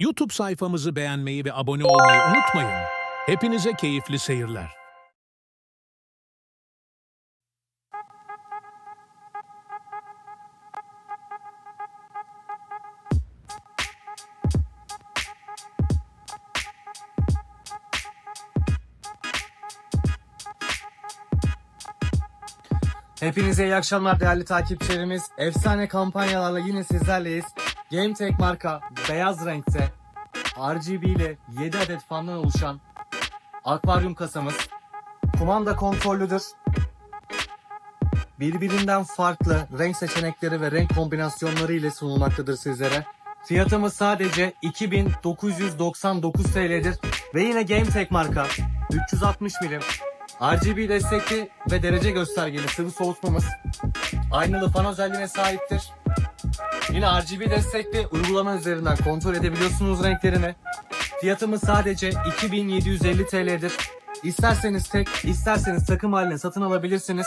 YouTube sayfamızı beğenmeyi ve abone olmayı unutmayın. Hepinize keyifli seyirler. Hepinize iyi akşamlar değerli takipçilerimiz. Efsane kampanyalarla yine sizlerleyiz. GameTech marka beyaz renkte RGB ile 7 adet fandan oluşan akvaryum kasamız. Kumanda kontrollüdür. Birbirinden farklı renk seçenekleri ve renk kombinasyonları ile sunulmaktadır sizlere. Fiyatımız sadece 2999 TL'dir. Ve yine GameTech marka 360 milim RGB destekli ve derece göstergeli sıvı soğutmamız aynalı fan özelliğine sahiptir. Yine RGB destekli uygulama üzerinden kontrol edebiliyorsunuz renklerini. Fiyatımız sadece 2750 TL'dir. İsterseniz tek, isterseniz takım haline satın alabilirsiniz.